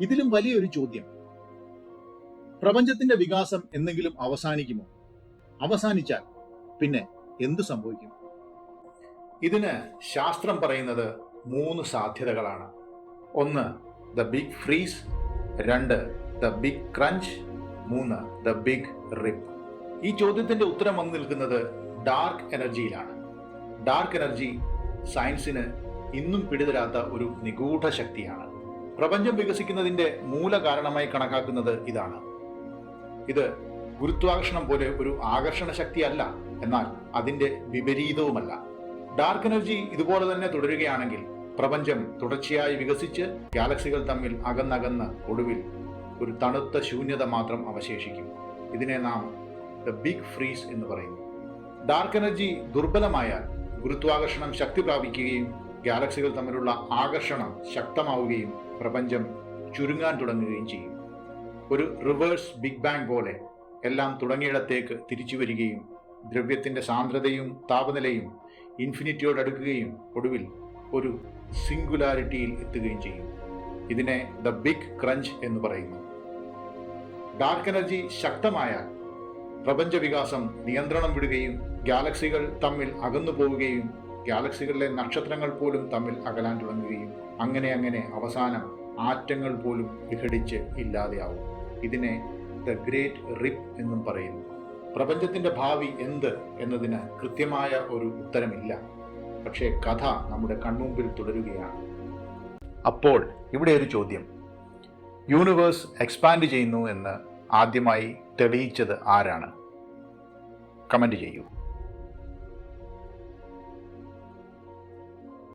ഇതിലും വലിയൊരു ചോദ്യം. പ്രപഞ്ചത്തിന്റെ വികാസം എന്തെങ്കിലും അവസാനിക്കുമോ? അവസാനിച്ചാൽ പിന്നെ എന്തു സംഭവിക്കും? ഇതിന് ശാസ്ത്രം പറയുന്നത് മൂന്ന് സാധ്യതകളാണ്. ഒന്ന് ദ ബിഗ് ഫ്രീസ് രണ്ട് ദ ബിഗ് ക്രഞ്ച് മൂന്ന് ദ ബിഗ് റിപ്പ് ഈ ചോദ്യത്തിന്റെ ഉത്തരം വന്നു നിൽക്കുന്നത് ഡാർക്ക് എനർജിയിലാണ് ഡാർക്ക് എനർജി സയൻസിന് ഇന്നും പിടിതരാത്ത ഒരു നിഗൂഢ ശക്തിയാണ്. പ്രപഞ്ചം വികസിക്കുന്നതിന്റെ മൂല കാരണമായി കണക്കാക്കുന്നത് ഇതാണ്. ഇത് ഗുരുത്വാകർഷണം പോലെ ഒരു ആകർഷണ ശക്തിയല്ല എന്നാൽ അതിന്റെ വിപരീതവുമല്ല. ഡാർക്ക് എനർജി ഇതുപോലെ തന്നെ തുടരുകയാണെങ്കിൽ പ്രപഞ്ചം തുടർച്ചയായി വികസിച്ച് ഗാലക്സികൾ തമ്മിൽ അകന്നകന്ന് ഒടുവിൽ ഒരു തണുത്ത ശൂന്യത മാത്രം അവശേഷിക്കും. ഇതിനെ നാം ദ ബിഗ് ഫ്രീസ് എന്ന് പറയുന്നു ഡാർക്ക് എനർജി ദുർബലമായാൽ ഗുരുത്വാകർഷണം ശക്തി പ്രാപിക്കുകയും ഗാലക്സികൾ തമ്മിലുള്ള ആകർഷണം ശക്തമാവുകയും പ്രപഞ്ചം ചുരുങ്ങാൻ തുടങ്ങുകയും ചെയ്യും. ഒരു റിവേഴ്സ് ബിഗ് ബാങ് പോലെ എല്ലാം തുടങ്ങിയിടത്തേക്ക് തിരിച്ചു വരികയും ദ്രവ്യത്തിന്റെ സാന്ദ്രതയും താപനിലയും ഇൻഫിനിറ്റിയോട് അടുക്കുകയും ഒടുവിൽ ഒരു സിംഗുലാരിറ്റിയിൽ എത്തുകയും ചെയ്യും. ഇതിനെ ദ ബിഗ് ക്രഞ്ച് എന്ന് പറയുന്നു. ഡാർക്ക് എനർജി ശക്തമായാൽ പ്രപഞ്ചവികാസം നിയന്ത്രണം വിടുകയും ഗാലക്സികൾ തമ്മിൽ അകന്നു പോവുകയും ഗാലക്സികളിലെ നക്ഷത്രങ്ങൾ പോലും തമ്മിൽ അകലാൻ തുടങ്ങുകയും അങ്ങനെ അങ്ങനെ അവസാനം ആറ്റങ്ങൾ പോലും വിഘടിച്ച് ഇല്ലാതെയാവും. ഇതിനെ ദ ഗ്രേറ്റ് റിപ്പ് എന്നും പറയുന്നു. പ്രപഞ്ചത്തിന്റെ ഭാവി എന്ത് എന്നതിന് കൃത്യമായ ഒരു ഉത്തരമില്ല. പക്ഷേ കഥ നമ്മുടെ കൺമുമ്പിൽ തുടരുകയാണ്. അപ്പോൾ ഇവിടെ ഒരു ചോദ്യം. യൂണിവേഴ്സ് എക്സ്പാൻഡ് ചെയ്യുന്നു എന്ന് ആദ്യമായി തെളിയിച്ചത് ആരാണ്? കമന്റ് ചെയ്യൂ.